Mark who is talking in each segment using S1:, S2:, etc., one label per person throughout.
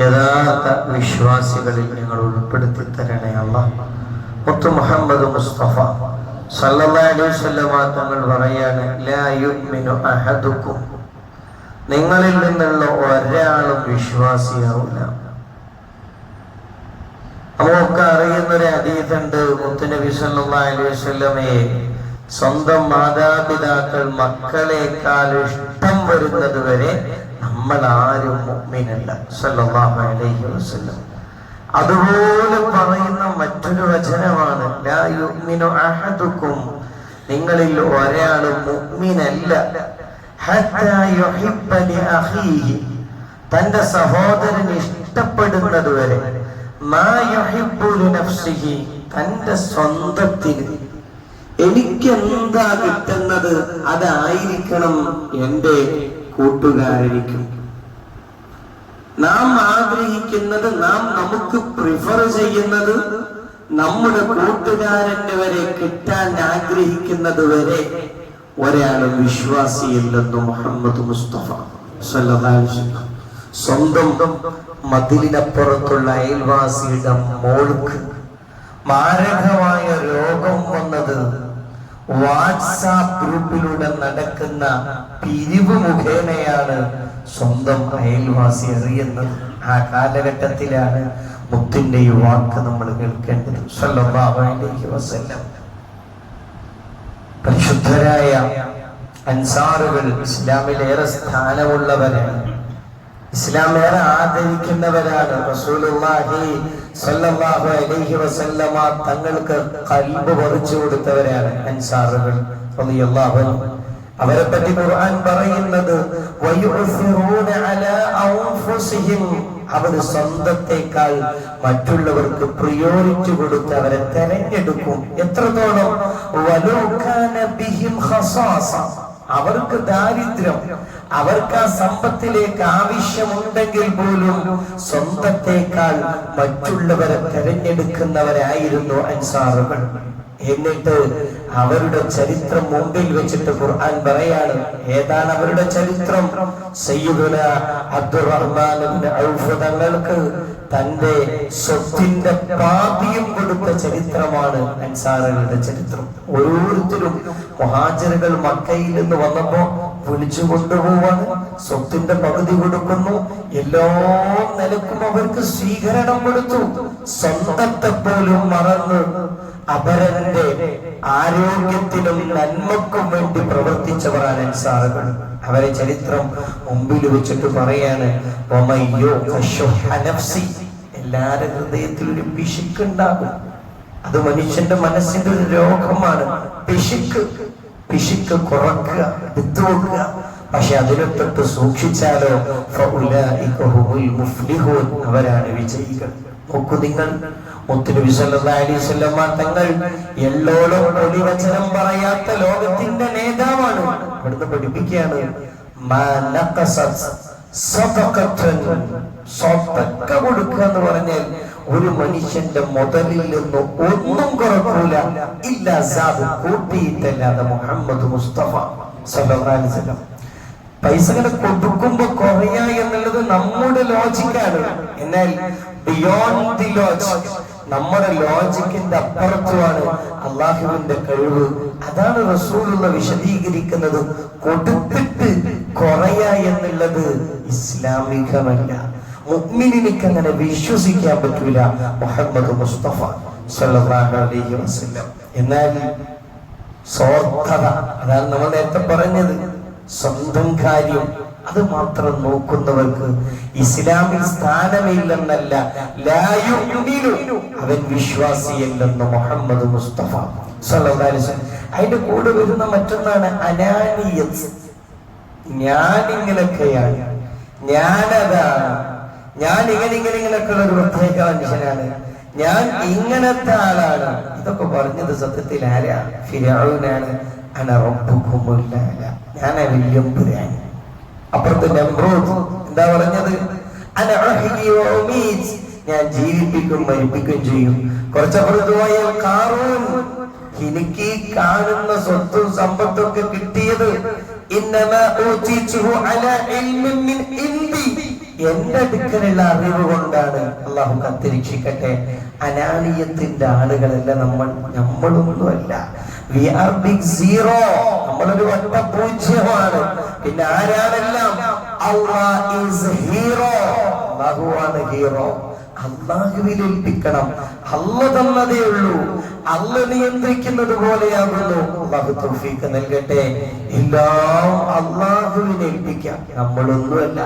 S1: യഥാർത്ഥ വിശ്വാസികളിൽ നിങ്ങൾ ഉൾപ്പെടുത്തി തരണേ അല്ല മുത്തു മുഹമ്മദ് മുസ്തഫ വസല്ലമ തങ്ങൾ പറയാണ് അഹദുക്കും. നിങ്ങളിൽ നിന്നുള്ള ഒരാളും വിശ്വാസിയാവില്ല. നമുക്കൊക്കെ അറിയുന്നൊരു അതീതുണ്ട് മുത്തുനബി വസല്ലമയെ സ്വന്തം മാതാപിതാക്കൾ മക്കളെക്കാൾ ഇഷ്ടം വരുന്നത് വരെ മുഅ്മിനല്ല. സല്ലല്ലാഹു അലൈഹി വസല്ലം. അതുപോലെ പറയുന്ന മറ്റൊരു വചനമാണ് ലാ നിങ്ങളിൽ ഒരാൾ യുഹിബ്ബ ലിഅഖീഹി തന്റെ സഹോദരൻ ഇഷ്ടപ്പെടുന്നത് വരെ. തന്റെ സ്വന്തത്തിന് എനിക്ക് എന്താ കിട്ടുന്നത്? അതായിരിക്കണം എന്റെ കൂട്ടുകാരനിക്കും നാം ആഗ്രഹിക്കുന്നത് നാം നമുക്ക് പ്രിഫർ ചെയ്യുന്നത് നമ്മുടെ കൂട്ടുകാരന്റെ വരെ കിട്ടാൻ ആഗ്രഹിക്കുന്നത് വരെ ഒരാളും വിശ്വാസിയില്ലെന്ന് മുഹമ്മദ് മുസ്തഫ. സ്വന്തം മതിലിനപ്പുറത്തുള്ള അയൽവാസിയുടെ മോൾക്ക് മാരകമായ രോഗം വന്നത് വാട്സാപ്പ് ഗ്രൂപ്പിലൂടെ നടക്കുന്ന പിരിവ് മുഖേനയാണ് സ്വന്തം അയൽവാസി അറിയുന്നത്. ആ കാലഘട്ടത്തിലാണ് മുത്തിന്റെ ഈ വാക്ക് നമ്മൾ കേൾക്കേണ്ടത്. വസല്ലം. പരിശുദ്ധരായ അൻസാറുകൾ ഇസ്ലാമിലേറെ സ്ഥാനമുള്ളവരാണ്. ഇസ്ലാം ഏറെ ആദരിക്കുന്നവരാണ്. അലൈഹി വസല്ലമ തങ്ങൾക്ക് കൽബ് പറിച്ചു കൊടുത്തവരാണ് അൻസാറുകൾ അവരെ പറ്റി ഖുർആൻ പറയുന്നത് അവർ സ്വന്തത്തെക്കാൾ മറ്റുള്ളവർക്ക് പ്രിയോറിറ്റി കൊടുത്ത് അവരെ തെരഞ്ഞെടുക്കും. എത്രത്തോളം? അവർക്ക് ദാരിദ്ര്യം. അവർക്ക് ആ സമ്പത്തിലേക്ക് ആവശ്യമുണ്ടെങ്കിൽ പോലും സ്വന്തത്തെക്കാൾ മറ്റുള്ളവരെ തെരഞ്ഞെടുക്കുന്നവരായിരുന്നു അൻസാറുകൾ. എന്നിട്ട് അവരുടെ ചരിത്രം മുമ്പിൽ വെച്ചിട്ട് ഖുർആൻ പറയാണ് ഏതാണ് അവരുടെ ചരിത്രം? സയ്യിദുന അബ്ദുറഹ്മാൻ ഔഫ് തങ്ങൾക്ക് തന്റെ സ്വത്തിന്റെ പാതിയും കൊടുത്ത ചരിത്രമാണ് അൻസാറുകളുടെ ചരിത്രം. ഓരോരുത്തരും മഹാജറുകൾ മക്കയിൽ നിന്ന് വന്നപ്പോ വിളിച്ചു കൊണ്ടുപോവാണ് സ്വത്തിന്റെ പകുതി കൊടുക്കുന്നു. എല്ലാ നിലക്കും അവർക്ക് സ്വീകരണം കൊടുത്തു. സ്വന്തത്തെ പോലും മറന്ന് അപരന്റെ ആരോഗ്യത്തിനും നന്മക്കും വേണ്ടി പ്രവർത്തിച്ചവരാണ് സാറുകൾ? അവരെ ചരിത്രം മുമ്പിൽ വെച്ചിട്ട് പറയാണ് എല്ലാരെ കശുഹ നഫ്സി." എല്ലാരുടെ ഹൃദയത്തിൽ ഒരു പിശുക്കുണ്ടാകും അത് മനുഷ്യന്റെ മനസ്സിന്റെ ഒരു രോഗമാണ്. പിശുക്ക്. പിശുക്ക് കുറക്കുക വിട്ടുവെക്കുക പക്ഷെ അതിനെ സൂക്ഷിച്ചാലോ. അവരാണ് വിജയികൾ. നോക്കൂ നിങ്ങൾ. മുത്തുനബി വസല്ലമ തങ്ങൾ എള്ളോളം വചനം പറയാത്ത ലോകത്തിന്റെ നേതാവാണ്. ഇവിടുന്ന് പഠിപ്പിക്കുകയാണ്. കൊടുക്കുക എന്ന് പറഞ്ഞാൽ ഒരു മനുഷ്യന്റെ മുതലിൽ നിന്ന് ഒന്നും കുറക്കൂല. ഇല്ല കൂട്ടിയിട്ടല്ലാതെ മുഹമ്മദ് മുസ്തഫ വസല്ലം. പൈസ ഇങ്ങനെ കൊടുക്കുമ്പോ കുറയ എന്നുള്ളത് നമ്മുടെ ലോജിക്കാണ് എന്നാൽ ബിയോണ്ട് ദി ലോജിക് നമ്മുടെ ലോജിക്കിന്റെ അപ്പുറത്തുമാണ് അള്ളാഹുവിന്റെ കഴിവ്. അതാണ് റസൂലുള്ള വിശദീകരിക്കുന്നത്. കൊടുത്തിട്ട് കുറയ എന്നുള്ളത് ഇസ്ലാമികമല്ല. മുഅ്മിനിനിക്ക് അങ്ങനെ വിശ്വസിക്കാൻ പറ്റൂല മുഹമ്മദ് മുസ്തഫ സല്ലല്ലാഹു അലൈഹി വസല്ലം എന്നാൽ സ്വാർത്ഥത അതാണ് നമ്മൾ നേരത്തെ പറഞ്ഞത് സ്വന്തം കാര്യം അത് മാത്രം നോക്കുന്നവർക്ക് ഇസ്ലാമിൽ സ്ഥാനമില്ലെന്നല്ല. അവൻ വിശ്വാസിയല്ലെന്ന് മുഹമ്മദ് മുസ്തഫ. അതിന്റെ കൂടെ വരുന്ന മറ്റൊന്നാണ് അനാനിയത് ഞാനിങ്ങനെയൊക്കെയാണ് ഞാനതാണ് ഞാൻ ഇങ്ങനെ ഇങ്ങനെ ഇങ്ങനെയൊക്കെയുള്ള ഒരു പ്രത്യേക മനുഷ്യനാണ്. ഞാൻ ഇങ്ങനത്തെ ആളാണ്. ഇതൊക്കെ പറഞ്ഞത് സത്യത്തിൽ ആരാ? ഫിരൗനാണ് അന റബ്ബുക്കുമുൽ അഅല. ഞാൻ വലിയമ്പുരാൻ അപ്പുറത്ത് നമ്രൂദ്. എന്താ പറഞ്ഞത്? ഞാൻ ജീവിപ്പിക്കും മരിപ്പിക്കുകയും ചെയ്യും. കുറച്ചപ്പുറത്ത് പോയാൽ കാറൂൻ. എനിക്ക് കാണുന്ന സ്വത്തും സമ്പത്തും ഒക്കെ കിട്ടിയത് ഇന്നമാ മിൻ. എന്റെ അടുക്കലുള്ള അറിവ് കൊണ്ടാണ് അള്ളാഹു കത്തിരക്ഷിക്കട്ടെ. അനാലിയത്തിന്റെ ആളുകളല്ല നമ്മൾ നമ്മളൊന്നുമല്ല. വി ആർ ബിഗ് സീറോ നമ്മളൊരു വട്ട പൂജ്യമാണ്. പിന്നെ ആരാണെല്ലാം? ഹീറോ അള്ളാഹുവാണ് ഹീറോ അള്ളാഹുവിൽ ഏൽപ്പിക്കണം അല്ല തന്നതേ ഉള്ളൂ. അല്ല നിയന്ത്രിക്കുന്നത് പോലെയാകുന്നു. അള്ളാഹു തൗഫീഖ് നൽകട്ടെ. എല്ലാം അള്ളാഹുവിനെ ഏൽപ്പിക്കാം നമ്മളൊന്നുമല്ല.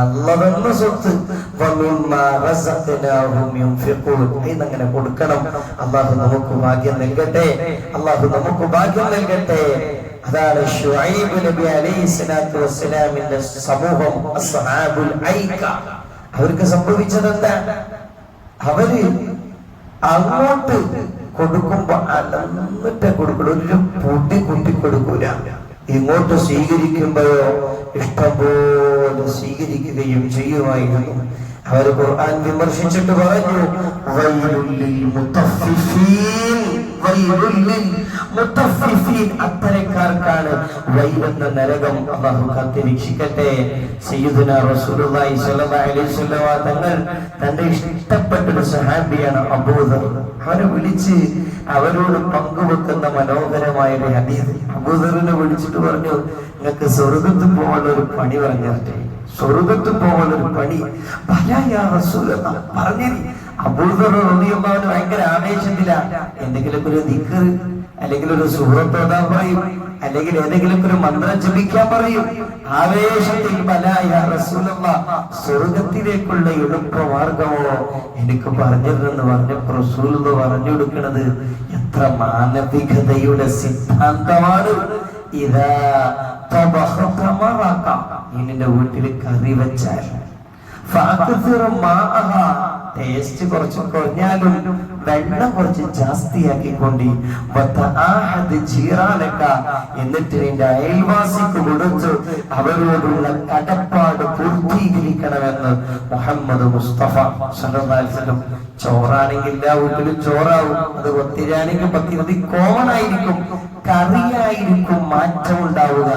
S1: അല്ല തന്ന സ്വത്ത്. അങ്ങനെ കൊടുക്കണം. അള്ളാഹു നമുക്ക് ഭാഗ്യം നൽകട്ടെ. അള്ളാഹു നമുക്ക് ഭാഗ്യം നൽകട്ടെ. അതാണ് ഷുഐബ് നബി അലൈഹി സ്വലാത്തു വസ്സലാമിന്റെ സമൂഹം അവർക്ക് സംഭവിച്ചത് എന്താ അവർ അങ്ങോട്ട് കൊടുക്കുമ്പോ അലന്നിട്ട് കൊടുക്കണം ഒരു പൊടി കുട്ടി കൊടുക്കൂല. ഇങ്ങോട്ട് സ്വീകരിക്കുമ്പോഴോ ഇഷ്ടംപോലെ സ്വീകരിക്കുകയും ചെയ്യുമായിരുന്നു. അവർ ഖുർആൻ വിമർശിച്ചിട്ട് പറഞ്ഞു വൈലുല്ലിൽ മുത്തഫിഫീൻ അത്തരക്കാർക്കാണ് വൈലെന്ന നരകം അള്ളാഹു കാത്തിരക്ഷിക്കട്ടെ. സയ്യിദുന റസൂലുള്ളാഹി സ്വല്ലല്ലാഹു അലൈഹി വസല്ലമ തങ്ങൾ ഇഷ്ടപ്പെട്ട ഒരു സഹാബിയാണ് അബൂദർ. അവനെ വിളിച്ച് അവരോട് പങ്കുവെക്കുന്ന മനോഹരമായ ഒരു ഹദീസ്. അബൂദറിനെ വിളിച്ചിട്ട് പറഞ്ഞു നിങ്ങൾക്ക് സ്വർഗത്ത് പോകാനുള്ള ഒരു പണി പറഞ്ഞു സ്വർഗത്ത് പോകാനുള്ള ഒരു പണി പറഞ്ഞു അബൂദർ റളിയല്ലാഹു ഭയങ്കര ആവേശത്തില. എന്തെങ്കിലും ഒരു ദിക്കർ അല്ലെങ്കിൽ ഒരു സുഹൃത്തോടാൻ പറയും അല്ലെങ്കിൽ ഏതെങ്കിലും ഒരു മന്ത്രം ജപിക്കാൻ പറയും. ആവേശത്തിൽ സ്വർഗത്തിലേക്കുള്ള എളുപ്പ എളുപ്പമാർഗമോ എനിക്ക് പറഞ്ഞിരുന്നെന്ന് പറഞ്ഞപ്പോ റസൂൽ എന്ന് പറഞ്ഞു കൊടുക്കുന്നത് എത്ര മാനവികതയുടെ സിദ്ധാന്തമാണ്. ഇതാ നിന്റെ വീട്ടിൽ കറി വെച്ചാൽ. ടേസ്റ്റ് കുറച്ച് കുറഞ്ഞാലും വെള്ളം കുറച്ച് ജാസ്തിയാക്കിക്കൊണ്ട്. ജീറാനക. എന്നിട്ട് നിന്റെ അയൽവാസിക്ക് കൊടുത്ത് അവരോടുള്ള കടപ്പാട് പൂർത്തീകരിക്കണമെന്ന് മുഹമ്മദ് മുസ്തഫ വസല്ലം ചോറാണെങ്കിൽ എല്ലാ വീട്ടിലും ചോറാവും. അത് പത്തിരാണെങ്കിൽ പത്തിരതി കോമൺ ആയിരിക്കും കറിയായിരിക്കും മാറ്റം ഉണ്ടാവുക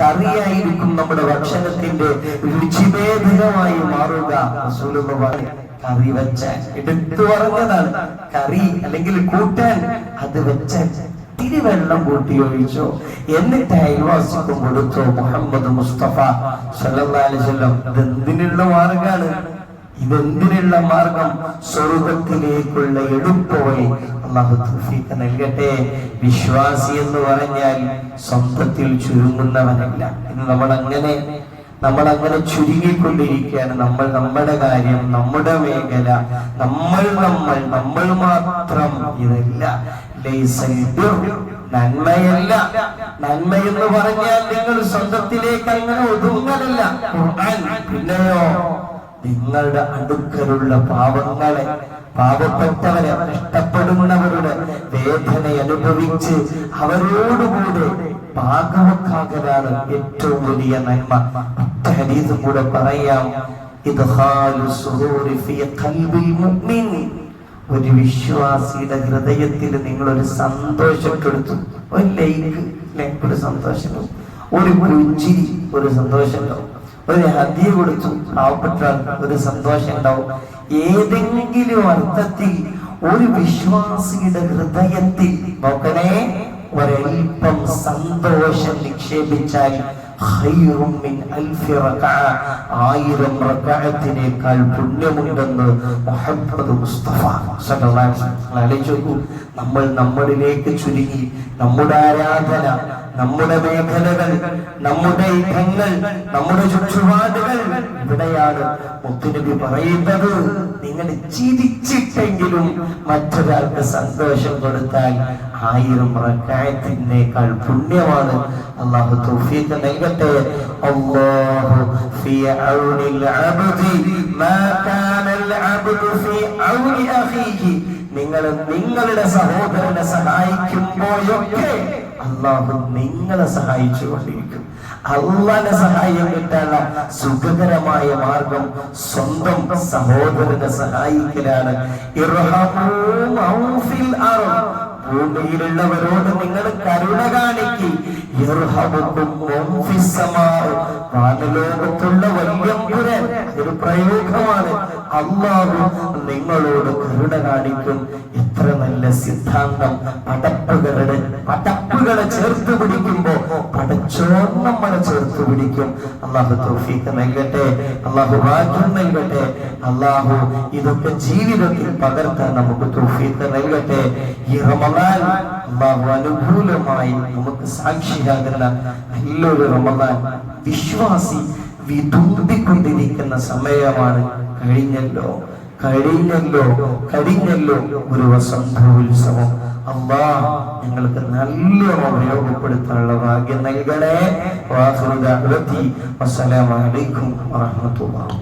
S1: കറിയായിരിക്കും നമ്മുടെ ഭക്ഷണത്തിന്റെ രുചിഭേദകമായി മാറുക. റസൂലുള്ള കറി വെച്ച എടുത്തു പറഞ്ഞതാണ്. കറി അല്ലെങ്കിൽ കൂട്ടാൻ അത് വെച്ച ഇത്തിരി വെള്ളം കൂട്ടി ഒഴിച്ചു. എന്നിട്ട് അയൽവാസിക്കും കൊടുത്തു മുഹമ്മദ് മുസ്തഫ വസല്ലം ഇത് മാർഗാണ് ഇതെന്തിനുള്ള മാർഗം സ്വർഗത്തിലേക്കുള്ള എളുപ്പവഴി അള്ളാഹു തൗഫീഖ് നൽകട്ടെ. വിശ്വാസി എന്ന് പറഞ്ഞാൽ സ്വന്തത്തിൽ ചുരുങ്ങുന്നവനല്ല. ഇന്ന് നമ്മൾ അങ്ങനെ നമ്മൾ അങ്ങനെ ചുരുങ്ങിക്കൊണ്ടിരിക്കുകയാണ്. നമ്മൾ നമ്മുടെ കാര്യം നമ്മുടെ മേഖല നമ്മൾ നമ്മൾ നമ്മൾ മാത്രം ഇതല്ല. നന്മയല്ല. നന്മ എന്ന് പറഞ്ഞാൽ നിങ്ങൾ സ്വന്തത്തിലേക്ക് അങ്ങനെ ഒതുങ്ങലല്ല. പിന്നെയോ? നിങ്ങളുടെ അടുക്കലുള്ള പാവങ്ങളെ പാവപ്പെട്ടവരെ ഇഷ്ടപ്പെടുന്നവരുടെ വേദന അനുഭവിച്ച് അവരോടുകൂടെ പാകവക്കാകലാണ് ഏറ്റവും വലിയ നന്മ. ഹദീസും കൂടെ പറയാം ഒരു വിശ്വാസിയുടെ ഹൃദയത്തിൽ നിങ്ങൾ ഒരു സന്തോഷം കൊടുത്തു ഒരു ലൈക്ക് ഒരു സന്തോഷം ഒരു പുഞ്ചിരി ഒരു സന്തോഷം ഒരു ഹദ്യ കൊടുത്തു. പാവപ്പെട്ട ഒരു സന്തോഷം ഉണ്ടാവും ഏതെങ്കിലും അർത്ഥത്തിൽ ഒരു വിശ്വാസിയുടെ ഹൃദയത്തിൽ നോക്കണേ ഒരൽപ്പം സന്തോഷം നിക്ഷേപിച്ചാൽ. ആയിരം റകഅത്തിനേക്കാൾ പുണ്യമുണ്ടെന്ന് മുഹമ്മദ് മുസ്തഫ സല്ലല്ലാഹു അലൈഹി വസല്ലം. നമ്മൾ നമ്മളിലേക്ക് ചുരുങ്ങി നമ്മുടെ ആരാധന നമ്മുടെ മേഖലകൾ നമ്മുടെ ഇടങ്ങൾ നമ്മുടെ ചുറ്റുപാടുകൾ ഇവിടെയാണ് മുത്തുനബി പറയുന്നത്. നിങ്ങൾ ചിരിച്ചിട്ടെങ്കിലും മറ്റൊരാൾക്ക് സന്തോഷം കൊടുത്താൽ ആയിരം റക്കായത്തിനേക്കാൾ പുണ്യമാണ്. അള്ളാഹു തൗഫീഖ് നൽകട്ടെ. അല്ലാഹു ഫീ ഔനിൽ അബ്ദി മാ കാനൽ അബ്ദു ഫീ ഔനി അഖീഹി. നിങ്ങൾ നിങ്ങളുടെ സഹോദരനെ സഹായിക്കുമ്പോഴൊക്കെ അള്ളാഹു നിങ്ങളെ സഹായിച്ചു കൊണ്ടിരിക്കും അള്ളാന്റെ സഹായം കിട്ടാനുള്ള സുഖകരമായ മാർഗം സ്വന്തം സഹോദരനെ സഹായിക്കലാണ്. ഭൂമിയിലുള്ളവരോട് നിങ്ങൾ കരുണ കാണിക്കും ഫിസ് വല്യമ്പുരൻ ഒരു പ്രയോഗമാണ്. അള്ളാഹു നിങ്ങളോട് കരുണ കാണിക്കും. ഇത്ര നല്ല സിദ്ധാന്തം. പടപ്പുകളുടെ പടപ്പുകളെ ചേർത്ത് പിടിക്കുമ്പോ പടച്ചോൻ ചേർത്ത് പിടിക്കും. അള്ളാഹു തൗഫീഖ് നൽകട്ടെ. അള്ളാഹു ഭാഗ്യം നൽകട്ടെ. അള്ളാഹു ഇതൊക്കെ ജീവിതത്തിൽ പകർത്താൻ നമുക്ക് തൗഫീഖ് നൽകട്ടെ. ഈ റമദാൻ അള്ളാഹു അനുകൂലമായി നമുക്ക് സാക്ഷിയാകുന്ന നല്ലൊരു റമദാൻ. വിശ്വാസി വിതുമ്പിക്കൊണ്ടിരിക്കുന്ന സമയമാണ്. കഴിഞ്ഞല്ലോ കഴിഞ്ഞല്ലോ കഴിഞ്ഞല്ലോ ഒരു വസന്തോത്സവം അമ്മാ ഞങ്ങൾക്ക് നല്ലോണം ഉപയോഗപ്പെടുത്താനുള്ള ഭാഗ്യം നൽകണേ. വാസുദ വസ്സലാമലൈക്കും വറഹമത്തുള്ളാഹി.